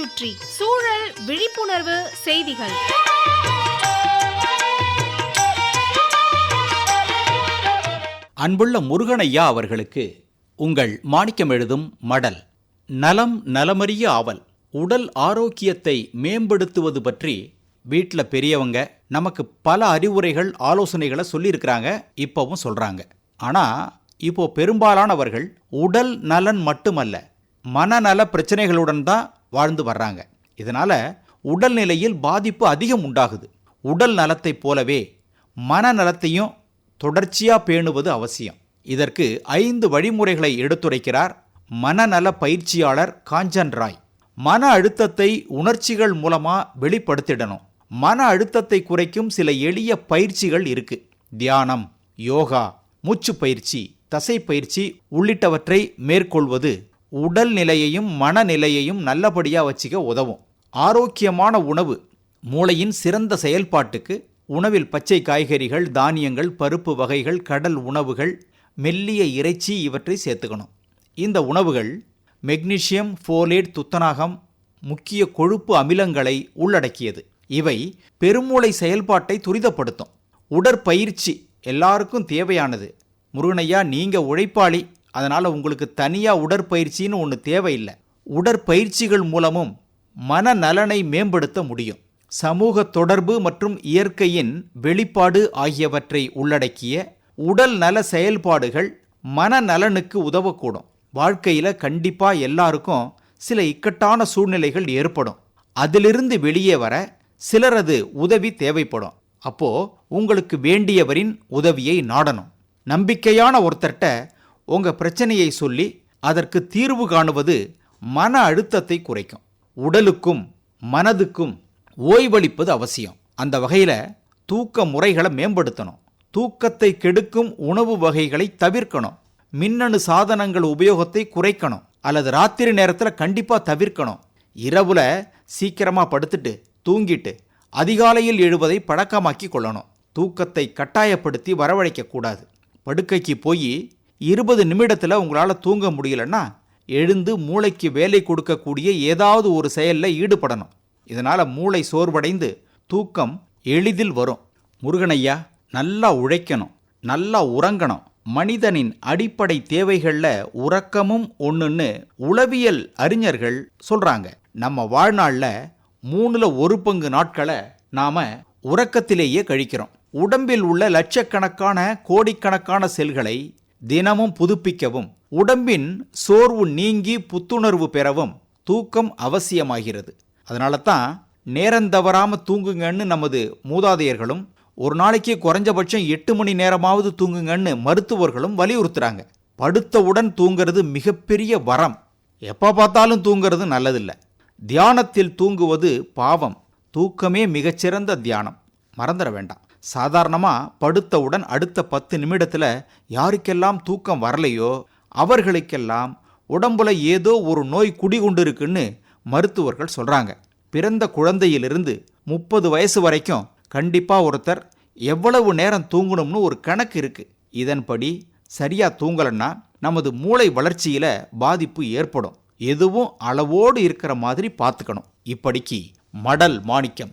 சுற்றி சூழல் விழிப்புணர்வு செய்திகள். அன்புள்ள முருகனையா அவர்களுக்கு உங்கள் மாணிக்கம் எழுதும் மடல் நலம் நலமறிய ஆவல் உடல் ஆரோக்கியத்தை மேம்படுத்துவது பற்றி வீட்டில் பெரியவங்க நமக்கு பல அறிவுரைகள் ஆலோசனைகளை சொல்லியிருக்கிறாங்க இப்போவும் சொல்கிறாங்க ஆனால் இப்போ பெரும்பாலானவர்கள் உடல் நலன் மட்டுமல்ல மனநல பிரச்சனைகளுடன் தான் வாழ்ந்து வர்றாங்க. இதனால் உடல்நிலையில் பாதிப்பு அதிகம் உண்டாகுது. உடல் நலத்தைப் போலவே மனநலத்தையும் தொடர்ச்சியாக பேணுவது அவசியம். இதற்கு ஐந்து வழிமுறைகளை எடுத்துரைக்கிறார் மனநல பயிற்சியாளர் காஞ்சன் ராய். மன அழுத்தத்தை உணர்ச்சிகள் மூலமாக வெளிப்படுத்திடணும். மன அழுத்தத்தை குறைக்கும் சில எளிய பயிற்சிகள் இருக்கு. தியானம் யோகா மூச்சு பயிற்சி தசை பயிற்சி உள்ளிட்டவற்றை மேற்கொள்வது உடல் நிலையையும் மனநிலையையும் நல்லபடியாக வச்சுக்க உதவும். ஆரோக்கியமான உணவு மூளையின் சிறந்த செயல்பாட்டுக்கு உணவில் பச்சை காய்கறிகள் தானியங்கள் பருப்பு வகைகள் கடல் உணவுகள் மெல்லிய இறைச்சி இவற்றை சேர்த்துக்கணும். இந்த உணவுகள் மெக்னீசியம் ஃபோலேட் துத்தநாகம் முக்கிய கொழுப்பு அமிலங்களை உள்ளடக்கியது. இவை பெருமூளை செயல்பாட்டை துரிதப்படுத்தும். உடற்பயிற்சி எல்லாருக்கும் தேவையானது. முருகனையா நீங்கள் உழைப்பாளி. அதனால் உங்களுக்கு தனியாக உடற்பயிற்சின்னு ஒன்று தேவையில்லை. உடற்பயிற்சிகள் மூலமும் மனநலனை மேம்படுத்த முடியும். சமூக தொடர்பு மற்றும் இயற்கையின் வெளிப்பாடு ஆகியவற்றை உள்ளடக்கிய உடல் நல செயல்பாடுகள் மனநலனுக்கு உதவக்கூடும். வாழ்க்கையில் கண்டிப்பாக எல்லாருக்கும் சில இக்கட்டான சூழ்நிலைகள் ஏற்படும். அதிலிருந்து வெளியே வர சிலரது உதவி தேவைப்படும். அப்போ உங்களுக்கு வேண்டியவரின் உதவியை நாடணும். நம்பிக்கையான ஒருத்தர்கிட்ட உங்க பிரச்சனையை சொல்லி அதற்கு தீர்வு காணுவது மன அழுத்தத்தை குறைக்கும். உடலுக்கும் மனதுக்கும் ஓய்வளிப்பது அவசியம். அந்த வகையில் தூக்க முறைகளை மேம்படுத்தணும். தூக்கத்தை கெடுக்கும் உணவு வகைகளை தவிர்க்கணும். மின்னணு சாதனங்கள் உபயோகத்தை குறைக்கணும். அல்லது ராத்திரி நேரத்தில் கண்டிப்பாக தவிர்க்கணும். இரவுல சீக்கிரமாக படுத்துட்டு தூங்கிட்டு அதிகாலையில் எழுவதை பழக்கமாக்கி கொள்ளணும். தூக்கத்தை கட்டாயப்படுத்தி வரவழைக்கக்கூடாது படுக்கைக்கு போய் இருபது நிமிடத்தில் உங்களால் தூங்க முடியலன்னா எழுந்து மூளைக்கு வேலை கொடுக்கக்கூடிய ஏதாவது ஒரு செயலில் ஈடுபடணும். இதனால் மூளை சோர்வடைந்து தூக்கம் எளிதில் வரும். முருகனையா நல்லா உழைக்கணும் நல்லா உறங்கணும். மனிதனின் அடிப்படை தேவைகளில் உறக்கமும் ஒன்றுன்னு உளவியல் அறிஞர்கள் சொல்கிறாங்க நம்ம வாழ்நாளில் மூணில் ஒரு பங்கு நாட்களை நாம் உறக்கத்திலேயே கழிக்கிறோம். உடம்பில் உள்ள லட்சக்கணக்கான கோடிக்கணக்கான செல்களை தினமும் புதுப்பிக்கவும் உடம்பின் சோர்வு நீங்கி புத்துணர்வு பெறவும் தூக்கம் அவசியமாகிறது. அதனால தான் நேரம் தவறாமல் தூங்குங்கன்னு நமது மூதாதையர்களும் ஒரு நாளைக்கு குறைஞ்சபட்சம் எட்டு மணி நேரமாவது தூங்குங்கன்னு மருத்துவர்களும் வலியுறுத்துறாங்க. படுத்தவுடன் தூங்குறது மிகப்பெரிய வரம். எப்போ பார்த்தாலும் தூங்குறது நல்லதில்லை. தியானத்தில் தூங்குவது பாவம். தூக்கமே மிகச்சிறந்த தியானம். மறந்துட வேண்டாம். சாதாரணமாக படுத்தவுடன் அடுத்த பத்து நிமிடத்தில் யாருக்கெல்லாம் தூக்கம் வரலையோ அவர்களுக்கெல்லாம் உடம்புல ஏதோ ஒரு நோய் குடிகொண்டிருக்குன்னு மருத்துவர்கள் சொல்கிறாங்க பிறந்த குழந்தையிலிருந்து முப்பது வயசு வரைக்கும் கண்டிப்பாக ஒருத்தர் எவ்வளவு நேரம் தூங்கணும்னு ஒரு கணக்கு இருக்குது இதன்படி சரியாக தூங்கலைன்னா நமது மூளை வளர்ச்சியில் பாதிப்பு ஏற்படும். எதுவும் அளவோடு இருக்கிற மாதிரி பார்த்துக்கணும். இப்படிக்கு மடல் மாணிக்கம்.